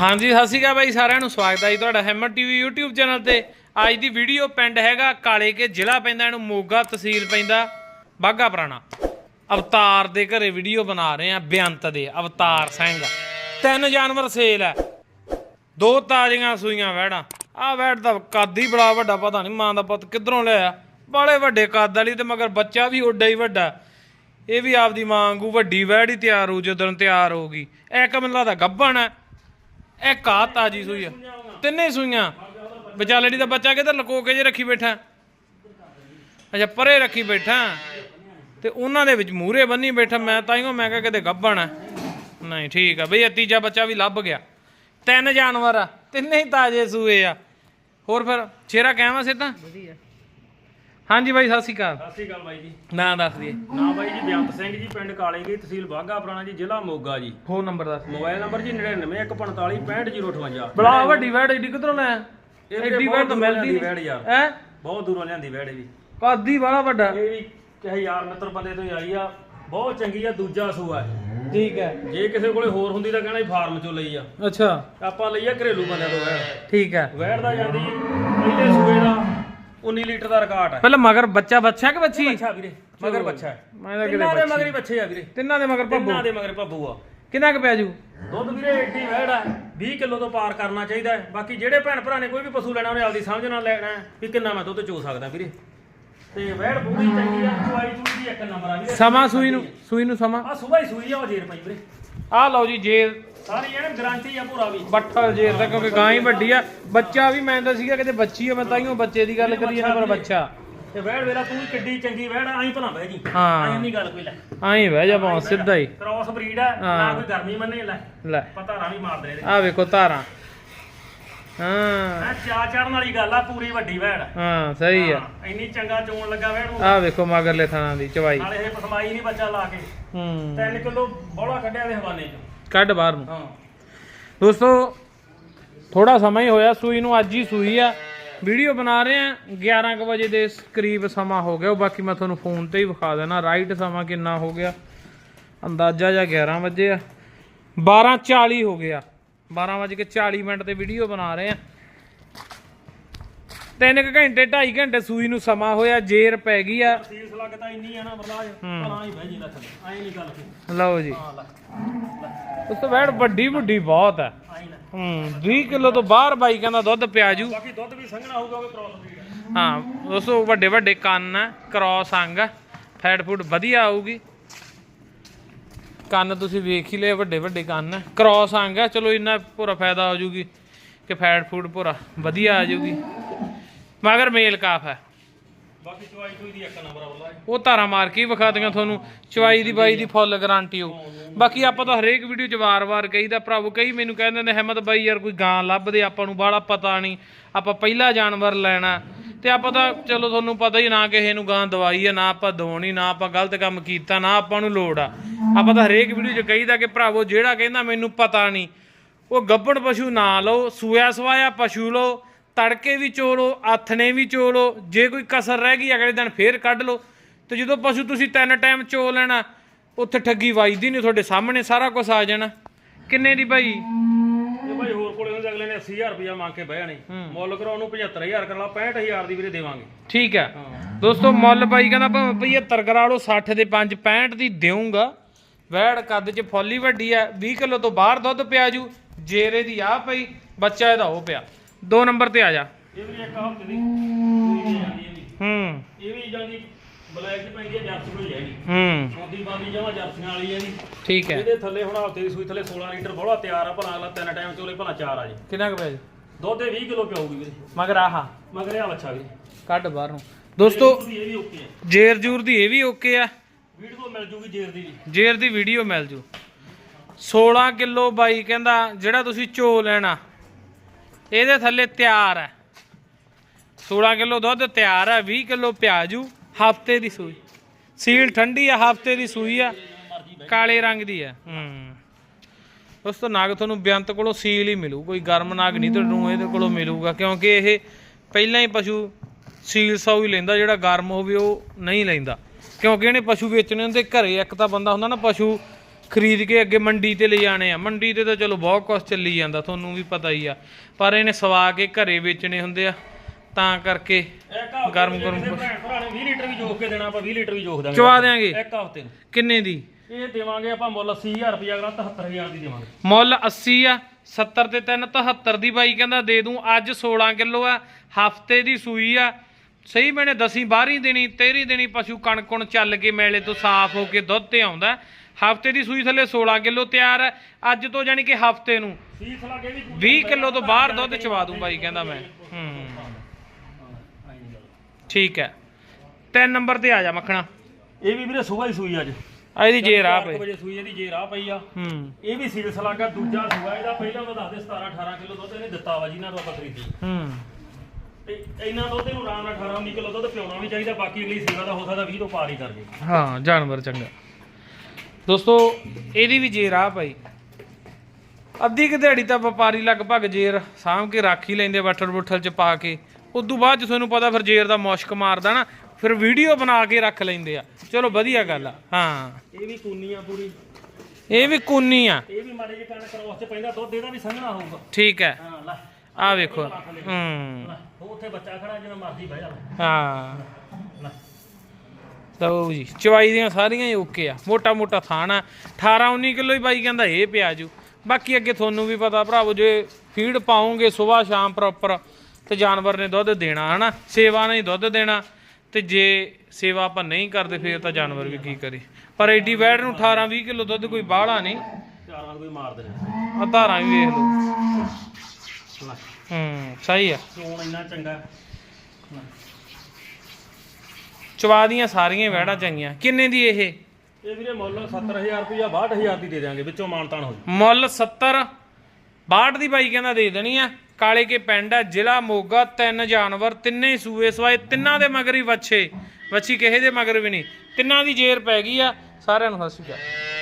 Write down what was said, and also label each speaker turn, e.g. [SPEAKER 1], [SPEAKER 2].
[SPEAKER 1] ਹਾਂਜੀ, ਸਤਿ ਸ਼੍ਰੀ ਅਕਾਲ ਬਾਈ, ਸਾਰਿਆਂ ਨੂੰ ਸਵਾਗਤ ਹੈ ਜੀ ਤੁਹਾਡਾ ਹੈਮਰ ਟੀਵੀ YouTube ਚੈਨਲ ਤੇ। ਅੱਜ ਦੀ ਵੀਡੀਓ ਪਿੰਡ ਹੈਗਾ ਕਾਲੇ ਕੇ, ਜ਼ਿਲ੍ਹਾ ਪੈਂਦਾ ਇਹਨੂੰ ਮੋਗਾ, ਤਹਿਸੀਲ ਪੈਂਦਾ ਬਾਗਾ ਪੁਰਾਣਾ। ਅਵਤਾਰ ਦੇ ਘਰੇ ਵੀਡੀਓ ਬਣਾ ਰਹੇ ਆ ਬੇਅੰਤ ਦੇ, ਅਵਤਾਰ ਸਿੰਘ। ਤਿੰਨ ਜਾਨਵਰ ਸੇਲ ਹੈ। ਦੋ ਤਾਜ਼ੀਆਂ ਸੂਈਆਂ ਵੈੜਾਂ ਆਹ ਵੈੜ ਦਾ ਕੱਦ ਹੀ ਬੜਾ ਵੱਡਾ, ਪਤਾ ਨਹੀਂ ਮਾਂ ਦਾ ਪੁੱਤ ਕਿੱਧਰੋਂ ਲਿਆ ਬਾਲੇ ਵੱਡੇ ਕੱਦ ਵਾਲੀ ਤੇ ਮਗਰ ਬੱਚਾ ਵੀ ਓਡਾ ਹੀ ਵੱਡਾ। ਇਹ ਵੀ ਆਪਦੀ ਮਾਂ ਵਾਂਗੂ ਵੱਡੀ ਵੈੜ ਹੀ ਤਿਆਰ ਹੋ, ਜਦੋਂ ਤਿਆਰ ਹੋਊਗੀ ਇੱਕ ਮੈਨੂੰ ਲੱਗਦਾ ਗੱਭਣ ਹੈ। ਇਹ ਕਾ ਤਾਜੀ ਸੂਈ ਆ। ਤਿੰਨੇ ਸੂਈਆਂ। ਵਿਚਾਲੜੀ ਦਾ ਬੱਚਾ ਕਿਧਰ ਲਕੋ ਕੇ ਜੇ ਰੱਖੀ ਬੈਠਾ? ਅੱਛਾ, ਪਰੇ ਰੱਖੀ ਬੈਠਾ। ਤੇ ਉਹਨਾਂ ਦੇ ਵਿੱਚ ਮੂਰੇ ਬੰਨੀ ਬੈਠਾ। ਮੈਂ ਤਾਂ ਹੀ ਮੈਂ ਕਿਹਾ ਕਿਤੇ ਗੱਭਣ ਆ। ਨਹੀਂ, ਠੀਕ ਆ। ਬਈ, ਇਹ ਤੀਜਾ ਬੱਚਾ ਵੀ ਲੱਭ ਗਿਆ। ਤਿੰਨ ਜਾਨਵਰ ਆ। ਤਿੰਨੇ ਹੀ ਤਾਜੇ ਸੂਏ ਆ। ਹੋਰ ਫਿਰ, ਛੇਰਾ ਕਹਿਵਾ ਸਿੱਧਾ
[SPEAKER 2] ਵਧੀਆ
[SPEAKER 1] ਹਾਂਜੀ ਬਾਈ ਸਤਿ ਸ਼੍ਰੀ ਅਕਾਲ।
[SPEAKER 2] ਸਤਿ ਸ਼੍ਰੀ ਅਕਾਲ ਬਾਈ ਜੀ।
[SPEAKER 1] ਨਾਂ ਦੱਸ ਦਈਏ।
[SPEAKER 2] ਨਾਮ ਬਾਈ ਜੀ ਬੇਅੰਤ ਸਿੰਘ ਜੀ ਪਿੰਡ ਕਾਲੇਗੀ ਤਹਿਸੀਲ ਬਾਗਾ ਪੁਰਾਣਾ ਜੀ ਜ਼ਿਲ੍ਹਾ ਮੋਗਾ ਜੀ।
[SPEAKER 1] ਫੋਨ ਨੰਬਰ ਦੱਸ
[SPEAKER 2] ਮੋਬਾਈਲ ਨੰਬਰ ਜੀ 9915455058
[SPEAKER 1] ਬੜਾ ਵੱਡੀ ਵੈੜ ਏਡੀ ਕਿਧਰੋਂ ਲੈ? ਏਡੀ ਵੈੜ ਤਾਂ ਮਿਲਦੀ ਨਹੀਂ।
[SPEAKER 2] ਯਾਰ।
[SPEAKER 1] ਹੈ?
[SPEAKER 2] ਬਹੁਤ ਦੂਰੋਂ ਲਿਆਂਦੀ ਵੈੜ ਵੀ।
[SPEAKER 1] ਕਾਦੀ ਵਾਲਾ ਵੱਡਾ।
[SPEAKER 2] ਇਹ ਵੀ ਕਹੇ ਯਾਰ ਮਿੱਤਰ ਬੰਦੇ ਤੋਂ ਆਈ ਆ। ਬਹੁਤ ਚੰਗੀ ਆ ਦੂਜਾ ਸੂਆ
[SPEAKER 1] ਠੀਕ ਹੈ।
[SPEAKER 2] ਜੇ ਕਿਸੇ ਕੋਲੇ ਹੋਰ ਹੁੰਦੀ ਤਾਂ ਕਹਿਣਾ ਫਾਰਮ ਚੋਂ ਲਈ ਆ।
[SPEAKER 1] ਅੱਛਾ।
[SPEAKER 2] ਆਪਾਂ ਲਈ ਆ ਘਰੇਲੂ ਬੰਦਿਆਂ ਤੋਂ ਵੈੜ।
[SPEAKER 1] ਠੀਕ ਹੈ।
[SPEAKER 2] ਵੈੜ ਦਾ ਜਾਂਦੀ ਪਹਿਲੇ ਸੂਏ ਦਾ। 19 ਲੀਟਰ ਦਾ ਰਿਕਾਰਡ ਹੈ
[SPEAKER 1] ਪਹਿਲਾਂ ਮਗਰ ਬੱਚਾ ਬੱਚਾ ਕਿ ਬੱਚੀ?
[SPEAKER 2] ਬੱਚਾ ਵੀਰੇ ਮਗਰ ਬੱਚਾ ਹੈ।
[SPEAKER 1] ਮੈਂ ਤਾਂ ਕਿਤੇ
[SPEAKER 2] ਤਿੰਨਾਂ ਦੇ ਮਗਰ ਹੀ ਬੱਚੇ ਆ ਵੀਰੇ।
[SPEAKER 1] ਤਿੰਨਾਂ ਦੇ ਮਗਰ ਭੱਬੂ।
[SPEAKER 2] ਤਿੰਨਾਂ ਦੇ ਮਗਰ ਭੱਬੂ ਆ।
[SPEAKER 1] ਕਿੰਨਾ ਕੁ ਪਿਆ ਜੂ?
[SPEAKER 2] ਦੁੱਧ ਵੀਰੇ ਏਡੀ ਵੈੜ ਆ। 20 ਕਿਲੋ ਤੋਂ ਪਾਰ ਕਰਨਾ ਚਾਹੀਦਾ ਹੈ। ਬਾਕੀ ਜਿਹੜੇ ਭੈਣ ਭਰਾ ਨੇ ਕੋਈ ਵੀ ਪਸ਼ੂ ਲੈਣਾ ਉਹਨੇ ਆਪਦੀ ਸਮਝ ਨਾਲ ਲੈਣਾ ਹੈ ਵੀ ਕਿੰਨਾ ਮੈਂ ਦੁੱਧ ਚੋ ਸਕਦਾ ਵੀਰੇ। ਤੇ ਵੈੜ ਪੂਰੀ ਚੰਗੀ ਆ ਚੁਆਈ ਚੂਈ ਦੀ ਇੱਕ ਨੰਬਰ ਆ ਵੀਰੇ।
[SPEAKER 1] ਸਮਾਂ ਸੂਈ ਨੂੰ ਸੂਈ ਨੂੰ ਸਮਾਂ।
[SPEAKER 2] ਆ ਸਵੇਰ ਹੀ ਸੂਈ ਆ ਉਹ ਜੇਰ ਪਈ ਵੀਰੇ।
[SPEAKER 1] ਆਹ ਲਓ ਜੀ ਜੇਰ
[SPEAKER 2] ਸਾਰੀ ਇਹਨੇ ਗਾਰੰਟੀ ਆ ਪੂਰਾ ਵੀ।
[SPEAKER 1] ਬੱਠਾ ਜੇਰ ਦਾ ਕਿਉਂਕਿ ਗਾਂ ਹੀ ਵੱਡੀ ਆ। ਬੱਚਾ ਵੀ ਮੈਂ ਤਾਂ ਸੀਗਾ ਕਿਤੇ ਬੱਚੀ ਆ ਮੈਂ ਤਾਈਓ ਬੱਚੇ ਦੀ ਗੱਲ ਕਰੀ ਜਾਂਦਾ ਪਰ ਬੱਚਾ।
[SPEAKER 2] ਤੇ ਵੈੜ ਵੇਲਾ ਤੂੰ ਕਿੱਡੀ ਚੰਗੀ ਵੈੜ ਆ ਐਂ ਭਲਾ ਬਹਿ ਜੀ।
[SPEAKER 1] ਹਾਂ।
[SPEAKER 2] ਐਂ ਨਹੀਂ ਗੱਲ ਕੋਈ ਲੈ।
[SPEAKER 1] ਆਈ ਬਹਿ ਜਾ ਬਾਂ ਸਿੱਧਾ ਹੀ।
[SPEAKER 2] ਕ੍ਰਾਸ ਬਰੀਡ ਆ ਨਾ
[SPEAKER 1] ਹਾਂ।
[SPEAKER 2] ਕੋਈ ਗਰਮੀ ਮੰਨੇ ਲੈ।
[SPEAKER 1] ਲੈ।
[SPEAKER 2] ਪਤਾ ਨਾ ਵੀ ਮਾਰਦੇ ਇਹਦੇ
[SPEAKER 1] ਆਹ ਵੇਖੋ ਧਾਰਾਂ। ਹਾਂ।
[SPEAKER 2] ਆ ਚਾ ਚੜਨ ਵਾਲੀ ਗੱਲ ਆ ਪੂਰੀ ਵੱਡੀ ਵੈੜ
[SPEAKER 1] ਹਾਂ ਸਹੀ ਆ।
[SPEAKER 2] ਹਾਂ, ਇੰਨੀ ਚੰਗਾ ਚੋਣ ਲੱਗਾ ਵੈੜ ਨੂੰ
[SPEAKER 1] ਆਹ ਵੇਖੋ ਮਗਰਲੇ ਥਾਣਾ ਦੀ ਚਵਾਈ।
[SPEAKER 2] ਨਾਲੇ ਇਹ ਪਸਮਾਈ ਨਹੀਂ ਬੱਚਾ ਲਾ ਕੇ।
[SPEAKER 1] ਹੂੰ।
[SPEAKER 2] 3 ਕਿਲੋ ਬੋਲਾ ਕੱਢਿਆ ਦੇ ਹਵਾਨੇ ਚ।
[SPEAKER 1] ਕੱਢ ਬਾਹਰ ਨੂੰ।
[SPEAKER 2] ਹਾਂ।
[SPEAKER 1] ਦੋਸਤੋ ਥੋੜਾ ਸਮਾਂ ਹੀ ਹੋਇਆ ਸੂਈ ਨੂੰ ਅੱਜ ਹੀ ਸੂਈ ਆ। ਵੀਡੀਓ ਬਣਾ ਰਹੇ ਆ 11 ਕੁ ਵਜੇ ਦੇ ਕਰੀਬ ਸਮਾਂ ਹੋ ਗਿਆ। ਉਹ ਬਾਕੀ ਮੈਂ ਤੁਹਾਨੂੰ ਫੋਨ ਤੇ ਹੀ ਵਿਖਾ ਦੇਣਾ। ਰਾਈਟ ਸਮਾਂ ਕਿੰਨਾ ਹੋ ਗਿਆ? ਅੰਦਾਜ਼ਾ ਜਾਂ 11 ਵਜੇ ਆ। 12:40 ਹੋ ਗਿਆ। 12 ਵਜੇ ਕੇ 40 ਮਿੰਟ ਤੇ ਵੀਡੀਓ ਬਣਾ ਰਹੇ ਆ। ਤਿੰਨ ਕੁ ਘੰਟੇ 2.5 ਘੰਟੇ ਸੂਈ ਨੂੰ ਸਮਾਂ ਹੋਇਆ ਜੇਰ ਪੈ ਗਈ ਆ।
[SPEAKER 2] ਸੀਸ ਲੱਗਦਾ ਇੰਨੀ ਆ ਨਾ ਬਰਲਾਜ ਭਲਾ ਹੀ ਬਹਿ ਜੀ ਲੱਖ ਐਂ ਨਹੀਂ ਗੱਲ
[SPEAKER 1] ਲਓ ਜੀ। ਉਸ ਤੋਂ ਬਾਅਦ ਵੱਡੀ ਵੱਡੀ ਬਹੁਤ
[SPEAKER 2] ਲੈ।
[SPEAKER 1] ਹੂੰ 20 ਕਿਲੋ ਤੋਂ ਬਾਹਰ ਬਾਈ ਕਹਿੰਦਾ ਦੁੱਧ ਪਿਆ ਜੂ।
[SPEAKER 2] ਬਾਕੀ ਦੁੱਧ ਵੀ ਸੰਘਣਾ ਹੋਊਗਾ ਉਹ ਕ੍ਰਾਸ ਬਰੀਡ
[SPEAKER 1] ਹਾਂ ਦੋਸਤੋ ਵੱਡੇ ਵੱਡੇ ਕੰਨ ਆ ਕ੍ਰੋਸ ਅੰਗ ਆ ਫੈਟ ਫੂਡ ਵਧੀਆ ਆਊਗੀ। ਕੰਨ ਤੁਸੀਂ ਵੇਖ ਹੀ ਲਏ ਵੱਡੇ ਵੱਡੇ ਕੰਨ। ਕ੍ਰੋਸ ਅੰਗ ਆ ਚਲੋ ਇੰਨਾ ਪੂਰਾ ਫਾਇਦਾ ਹੋ ਜੂਗੀ ਕਿ ਫੈਟ ਫੂਡ ਪੂਰਾ ਵਧੀਆ ਆ ਜੂਗੀ ਮਗਰ ਮੇਲ ਕਾਫ ਹੈ।
[SPEAKER 2] ਬਾਕੀ ਚਵਾਈ ਚੂਈ ਦੀ ਇੱਕ ਨੰਬਰ ਬਰਲਾਜ
[SPEAKER 1] ਉਹ ਧਾਰਾ ਮਾਰ ਕੇ ਹੀ ਵਿਖਾ ਦਿਆਂ ਤੁਹਾਨੂੰ। ਚਵਾਈ ਦੀ ਬਾਈ ਦੀ ਫੁੱਲ ਗਾਰੰਟੀ ਹੋ ਬਾਕੀ ਆਪਾਂ ਤਾਂ ਹਰੇਕ ਵੀਡੀਓ 'ਚ ਵਾਰ-ਵਾਰ ਕਹੀਦਾ ਭਰਾਵੋ ਕਈ ਮੈਨੂੰ ਕਹਿੰਦੇ ਨੇ ਹਿੰਮਤ ਬਾਈ ਯਾਰ ਕੋਈ ਗਾਂ ਲੱਭਦੇ ਆਪਾਂ ਨੂੰ ਬਾਹਲਾ ਪਤਾ ਨਹੀਂ। ਆਪਾਂ ਪਹਿਲਾ ਜਾਨਵਰ ਲੈਣਾ। ਤੇ ਆਪਾਂ ਤਾਂ, ਚਲੋ ਤੁਹਾਨੂੰ ਪਤਾ ਹੀ ਨਾ ਕਿਸੇ ਨੂੰ ਗਾਂ ਦਵਾਈ ਆ, ਨਾ ਆਪਾਂ ਦਵਾਉਣੀ, ਨਾ ਆਪਾਂ ਗਲਤ ਕੰਮ ਕੀਤਾ, ਨਾ ਆਪਾਂ ਨੂੰ ਲੋੜ ਆ। ਆਪਾਂ ਤਾਂ ਹਰੇਕ ਵੀਡੀਓ 'ਚ ਕਹੀਦਾ ਕਿ ਭਰਾਵੋ, ਜਿਹੜਾ ਕਹਿੰਦਾ ਮੈਨੂੰ ਪਤਾ ਨਹੀਂ, ਉਹ ਗੱਭਣ ਪਸ਼ੂ ਨਾ ਲਓ, ਸੂਇਆ ਸਵਾਇਆ ਪਸ਼ੂ ਲਓ, ਤੜਕੇ ਵੀ ਚੋਲੋ ਆਥਣੇ ਵੀ ਚੋਲੋ, ਜੇ ਕੋਈ ਕਸਰ ਰਹਿ ਗਈ, ਅਗਲੇ ਦਿਨ ਫੇਰ ਕੱਢ ਲਓ। ਤੇ ਜਦੋਂ ਪਸ਼ੂ ਤੁਸੀਂ ਤਿੰਨ ਟਾਈਮ ਚੋ ਲੈਣਾ, ਉੱਥੇ ਠੱਗੀ ਵੱਜਦੀ ਨਹੀਂ, ਤੁਹਾਡੇ ਸਾਹਮਣੇ ਸਾਰਾ ਕੁਝ ਆ ਜਾਣਾ। ਕਿੰਨੇ ਦੀ ਭਾਈ
[SPEAKER 2] ਇਹ ਭਾਈ ਹੋਰ ਕੋਲੇ ਹੁੰਦੇ ਅਗਲੇ ਨੇ 80000 ਰੁਪਇਆ ਮੰਗ ਕੇ ਬਹਿ ਜਾਣੇ। ਮੁੱਲ ਕਰਾਉਣ ਨੂੰ 75000 ਕਰ ਲਾ 65000 ਦੀ ਵੀਰੇ ਦੇਵਾਂਗੇ।
[SPEAKER 1] ਠੀਕ। ਹੈ।
[SPEAKER 2] ਹਾਂ
[SPEAKER 1] ਦੋਸਤੋ ਮੁੱਲ ਬਾਈ ਕਹਿੰਦਾ ਭਾਵੇਂ 75 ਕਰਾ ਲਓ 60 ਦੇ 5 65 ਦੀ ਦੇਊਂਗਾ। ਵੈੜ ਕੱਦ 'ਚ ਫੁੱਲੀ ਵੱਡੀ ਆ 20 ਕਿਲੋ ਤੋਂ ਬਾਹਰ ਦੁੱਧ ਪਿਆ ਜੂ ਜੇਰੇ ਦੀ ਆ ਪਈ ਬੱਚਾ ਇਹਦਾ ਉਹ ਪਿਆ। ਦੋ ਨੰਬਰ ਤੇ ਆ ਜਾ।
[SPEAKER 2] ਇਹ ਵੀ ਇੱਕ ਹਫ਼ਤੇ ਦੀ ਹੂੰ। ਇਹ ਵੀ ਜਾਂਦੀ ਬਲੈਕ ਚ ਪੈਂਦੀ ਹੈ ਜਰਸੀ ਕੋਈ ਹੈ ਨਹੀਂ
[SPEAKER 1] ਹੂੰ।
[SPEAKER 2] ਸੌਦੀ ਬਾਦੀ ਜਮਾ ਜਰਸੀਆਂ ਵਾਲੀ ਹੈ ਜੀ।
[SPEAKER 1] ਠੀਕ ਹੈ।
[SPEAKER 2] ਇਹਦੇ ਥੱਲੇ ਹੁਣ ਹਫ਼ਤੇ ਦੀ ਸੂਈ ਥੱਲੇ 16 ਲੀਟਰ ਬੋਲਾ ਤਿਆਰ ਆ ਭਲਾ ਅਗਲਾ ਤਿੰਨ ਟਾਈਮ ਚੋਲੇ ਭਲਾ ਚਾਰ ਆ ਜੀ।
[SPEAKER 1] ਕਿੰਨਾ ਕੁ ਪਿਆ ਜੂ?
[SPEAKER 2] ਦੁੱਧ ਇਹ 20 ਕਿਲੋ ਪਿਆਊਗੀ ਵੀਰੇ।
[SPEAKER 1] ਮਗਰ ਆਹਾ।
[SPEAKER 2] ਮਗਰ ਇਹ ਬੱਚਾ ਵੀ।
[SPEAKER 1] ਕੱਢ ਬਾਹਰ ਨੂੰ। ਦੋਸਤੋ
[SPEAKER 2] ਇਹ ਵੀ ਓਕੇ ਹੈ
[SPEAKER 1] ਜੇਰ ਜੂਰ ਦੀ ਇਹ ਵੀ ਓਕੇ ਆ।
[SPEAKER 2] ਵੀਡੀਓ ਮਿਲ ਜੂਗੀ ਜੇਰ ਦੀ ਵੀ।
[SPEAKER 1] ਜੇਰ ਦੀ ਵੀਡੀਓ ਮਿਲ ਜੂ। 16 ਕਿਲੋ ਬਾਈ ਕਹਿੰਦਾ ਜਿਹੜਾ ਤੁਸੀਂ ਝੋ ਲੈਣਾ ਇਹਦੇ ਥੱਲੇ ਤਿਆਰ ਹੈ। 16 ਕਿਲੋ ਦੁੱਧ ਤਿਆਰ ਹੈ 20 ਕਿਲੋ ਪਿਆਜੂ। ਹਫ਼ਤੇ ਦੀ ਸੂਈ। ਸੀਲ ਠੰਡੀ ਆ, ਹਫ਼ਤੇ ਦੀ ਸੂਈ ਆ, ਕਾਲੇ ਰੰਗ ਦੀ ਆ। ਹੂੰ। ਉਸ ਤੋਂ ਨਾਗ ਤੁਹਾਨੂੰ ਬੇਅੰਤ ਕੋਲੋਂ ਸੀਲ ਹੀ ਮਿਲੂ, ਕੋਈ ਗਰਮ ਨਾਗ ਨਹੀਂ ਤੁਹਾਨੂੰ ਇਹਦੇ ਕੋਲੋਂ ਮਿਲੂਗਾ, ਕਿਉਂਕਿ ਇਹ ਪਹਿਲਾਂ ਹੀ ਪਸ਼ੂ ਸੀਲ ਸੌ ਹੀ ਲੈਂਦਾ, ਜਿਹੜਾ ਗਰਮ ਹੋਵੇ ਉਹ ਨਹੀਂ ਲੈਂਦਾ। ਕਿਉਂਕਿ ਇਹਨੇ ਪਸ਼ੂ ਵੇਚਣੇ ਹੁੰਦੇ ਘਰੇ, ਇੱਕ ਤਾਂ ਬੰਦਾ ਹੁੰਦਾ ਨਾ ਪਸ਼ੂ ਖਰੀਦ ਕੇ ਅੱਗੇ ਮੰਡੀ ਤੇ ਲੈ ਜਾਣੇ ਆ। ਮੰਡੀ ਤੇ ਤਾਂ ਚਲੋ ਬਹੁਤ ਕੁਝ ਚੱਲੀ ਜਾਂਦਾ, ਤੁਹਾਨੂੰ ਵੀ ਪਤਾ ਹੀ ਆ। ਪਰ ਇਹਨੇ ਸਵਾ ਕੇ ਘਰੇ ਵੇਚਣੇ ਹੁੰਦੇ ਆ। ਤਾਂ ਕਰਕੇ ਗਰਮ ਗਰਮ
[SPEAKER 2] ਭਰਾ ਨੇ 20 ਲੀਟਰ ਵੀ ਜੋਖ ਕੇ ਦੇਣਾ ਆਪਾਂ 20 ਲੀਟਰ ਵੀ ਜੋਖ ਦਾਂਗੇ।
[SPEAKER 1] ਚਵਾ ਦਿਆਂਗੇ।
[SPEAKER 2] ਇੱਕ ਹਫ਼ਤੇ ਨੂੰ।
[SPEAKER 1] ਕਿੰਨੇ ਦੀ?
[SPEAKER 2] ਇਹ ਦੇਵਾਂਗੇ ਆਪਾਂ ਮੁੱਲ 80000 ਰੁਪਇਆ ਅਗਲਾ 73000 ਦੀ ਦੇਵਾਂਗੇ।
[SPEAKER 1] ਮੁੱਲ 80 ਆ 70 ਤੇ 3 73 ਦੀ ਬਾਈ ਕਹਿੰਦਾ ਦੇ ਦੂੰ ਅੱਜ 16 ਕਿਲੋ ਆ ਹਫ਼ਤੇ ਦੀ ਸੂਈ ਆ। ਸਹੀ ਮੈਨੇ ਦਸੀ 12 ਦੇਣੀ 13 ਦੇਣੀ ਪਸ਼ੂ ਕਣਕਣ ਚੱਲ ਕੇ ਮੇਲੇ ਤੋਂ ਸਾਫ਼ ਹੋ ਕੇ ਦੁੱਧ ਤੇ ਆਉਂਦਾ। ਹਫ਼ਤੇ ਦੀ ਸੂਈ ਥੱਲੇ 16 ਕਿਲੋ ਤਿਆਰ ਹੈ ਅੱਜ ਤੋਂ ਜਾਨੀ ਕਿ ਹਫ਼ਤੇ ਨੂੰ।
[SPEAKER 2] ਫੀਸ ਲਾ ਕੇ ਵੀ
[SPEAKER 1] 20 ਕਿਲੋ ਤੋਂ ਬਾਹਰ ਦੁੱਧ ਚਵਾ ਦੂੰ ਬਾਈ ਕਹਿੰਦਾ ਮੈਂ। ਹੂੰ। ਠੀਕ ਹੈ। ਤਿੰਨ ਨੰਬਰ ਤੇ ਆ ਜਾ ਮੱਖਣਾ।
[SPEAKER 2] ਇਹ ਵੀ ਵੀਰੇ ਸੁਬਾਹ ਹੀ ਸੂਈ ਅੱਜ।
[SPEAKER 1] ਆ ਇਹਦੀ ਜੇ ਰਾਹ
[SPEAKER 2] ਵਜੇ ਸੂਈ ਇਹਦੀ ਜੇ ਰਾਹ ਪਈ ਆ।
[SPEAKER 1] ਹੂੰ।
[SPEAKER 2] ਇਹ ਵੀ ਸੀਲਸ ਲੱਗਾ ਦੂਜਾ ਸੂਆ ਇਹਦਾ ਪਹਿਲਾਂ ਤਾਂ ਦੱਸਦੇ 17 18 ਕਿਲੋ ਦੁੱਧ ਇਹਨੇ ਦਿੱਤਾ ਵਾ ਜਿਨ੍ਹਾਂ ਤੋਂ ਆਪਾਂ ਖਰੀਦੀ।
[SPEAKER 1] ਹੂੰ।
[SPEAKER 2] ਤੇ ਇੰਨਾ ਦੁੱਧ ਇਹਨੂੰ ਆਰਾਮ ਨਾਲ 18 19 ਕਿਲੋ ਦੁੱਧ ਪਿਉਣਾ ਵੀ ਚਾਹੀਦਾ ਬਾਕੀ ਅਗਲੀ ਸੇਵਾ ਦਾ ਹੋ ਸਕਦਾ 20 ਤੋਂ ਪਾਰ ਹੀ ਕਰ ਜੇ।
[SPEAKER 1] ਹਾਂ ਜਾਨਵਰ ਚੰਗਾ। ਦੋਸਤੋ ਇਹਦੀ ਵੀ ਜੇਰ ਆ ਭਾਈ ਅੱਧੀ ਕੁ ਦਿਹਾੜੀ ਤਾਂ ਵਪਾਰੀ ਲਗਭਗ ਜੇਰ ਸਾਂਭ ਕੇ ਰੱਖ ਹੀ ਲੈਂਦੇ ਬੱਠਲ ਬੁੱਠਲ ਚ ਪਾ ਕੇ। ਉਦੋਂ ਬਾਅਦ ਚ ਤੁਹਾਨੂੰ ਪਤਾ ਫਿਰ ਜੇਰ ਦਾ ਮੁਸ਼ਕ ਮਾਰਦਾ ਨਾ ਫਿਰ ਵੀਡੀਓ ਬਣਾ ਕੇ ਰੱਖ ਲੈਂਦੇ ਆ। ਚਲੋ ਵਧੀਆ ਗੱਲ ਆ ਹਾਂ।
[SPEAKER 2] ਇਹ ਵੀ ਕੂਨੀ ਆ ਪੂਰੀ।
[SPEAKER 1] ਇਹ ਵੀ ਕੂਨੀ ਆ
[SPEAKER 2] ਇਹ ਵੀ ਮਾੜੇ ਜਿਹੇ ਕੰਨ ਕਰੋਸ ਤੇ ਪੈਂਦਾ ਦੁੱਧ ਇਹਦਾ ਵੀ ਸੰਘਣਾ ਹੋਊਗਾ।
[SPEAKER 1] ਠੀਕ ਹੈ।
[SPEAKER 2] ਹਾਂ ਲੈ।
[SPEAKER 1] ਆ ਵੇਖੋ। ਹੂੰ।
[SPEAKER 2] ਉੱਥੇ ਬੱਚਾ ਖੜਾ ਜਿਵੇਂ ਮਰਜ਼ੀ ਬਹਿ ਜਾ
[SPEAKER 1] ਹਾਂ।
[SPEAKER 2] ਲੈ
[SPEAKER 1] ਲਓ ਜੀ ਚਵਾਈ ਦੀਆਂ ਸਾਰੀਆਂ ਹੀ ਓਕੇ ਆ। ਮੋਟਾ ਮੋਟਾ ਥਾਣ। ਆ 18 19 ਕਿਲੋ ਹੀ ਬਾਈ ਕਹਿੰਦਾ ਇਹ ਪਿਆ ਜੂ। ਬਾਕੀ ਅੱਗੇ ਤੁਹਾਨੂੰ ਵੀ ਪਤਾ ਭਰਾਵੋ ਜੇ ਫੀਡ ਪਾਉਂਗੇ ਸਵੇਰ ਸ਼ਾਮ ਪ੍ਰੋਪਰ ਤੇ ਜਾਨਵਰ ਨੇ ਦੁੱਧ ਦੇਣਾ ਹਨਾ? ਸੇਵਾ ਨਹੀਂ ਦੁੱਧ ਦੇਣਾ। ਤੇ ਜੇ ਸੇਵਾ ਆਪਾਂ ਨਹੀਂ ਕਰਦੇ ਫੇਰ ਤਾਂ ਜਾਨਵਰ ਵੀ ਕੀ ਕਰੇ? ਪਰ ਐਡੀ ਵੈੜ ਨੂੰ 18 20 ਕਿਲੋ ਦੁੱਧ ਕੋਈ ਬਾਹਲਾ ਨਹੀਂ।
[SPEAKER 2] ਚਾਰਾਂ ਨੂੰ ਵੀ ਮਾਰ ਦੇਣਾ।
[SPEAKER 1] ਆ ਧਾਰਾਂ ਵੀ ਵੇਖ ਲਓ। ਹੂੰ ਸਹੀ ਆ।
[SPEAKER 2] ਚੋਣ ਇੰਨਾ ਚੰਗਾ।
[SPEAKER 1] ਚਵਾ ਦੀਆਂ ਸਾਰੀਆਂ ਵੈੜਾਂ ਚੰਗੀਆਂ। ਕਿੰਨੇ ਦੀ ਇਹ?
[SPEAKER 2] ਇਹ ਵੀਰੇ ਮੁੱਲ 70000 ਰੁਪਇਆ 62000 ਦੀ ਦੇ ਦਿਆਂਗੇ ਵਿੱਚੋਂ ਮਾਨਤਾਨ ਹੋ ਜੂ।
[SPEAKER 1] ਮੁੱਲ 70 62 ਦੀ ਬਾਈ ਕਹਿੰਦਾ ਦੇ ਦੇਣੀ ਆ। ਕਾਲੇ ਕੇ ਪਿੰਡ ਆ, ਜ਼ਿਲ੍ਹਾ ਮੋਗਾ, ਤਿੰਨ ਜਾਨਵਰ, ਤਿੰਨੇ ਸੂਏ ਸਵਾਏ, ਤਿੰਨਾਂ ਦੇ ਮਗਰ ਹੀ ਵੱਛੇ। ਵੱਛੀ ਕਿਸੇ ਦੇ ਮਗਰ ਵੀ ਨਹੀਂ। ਤਿੰਨਾਂ ਦੀ ਜੇਰ ਪੈ ਗਈ ਆ। ਸਾਰਿਆਂ ਨੂੰ ਸਤਿ ਸ਼੍ਰੀ ਅਕਾਲ।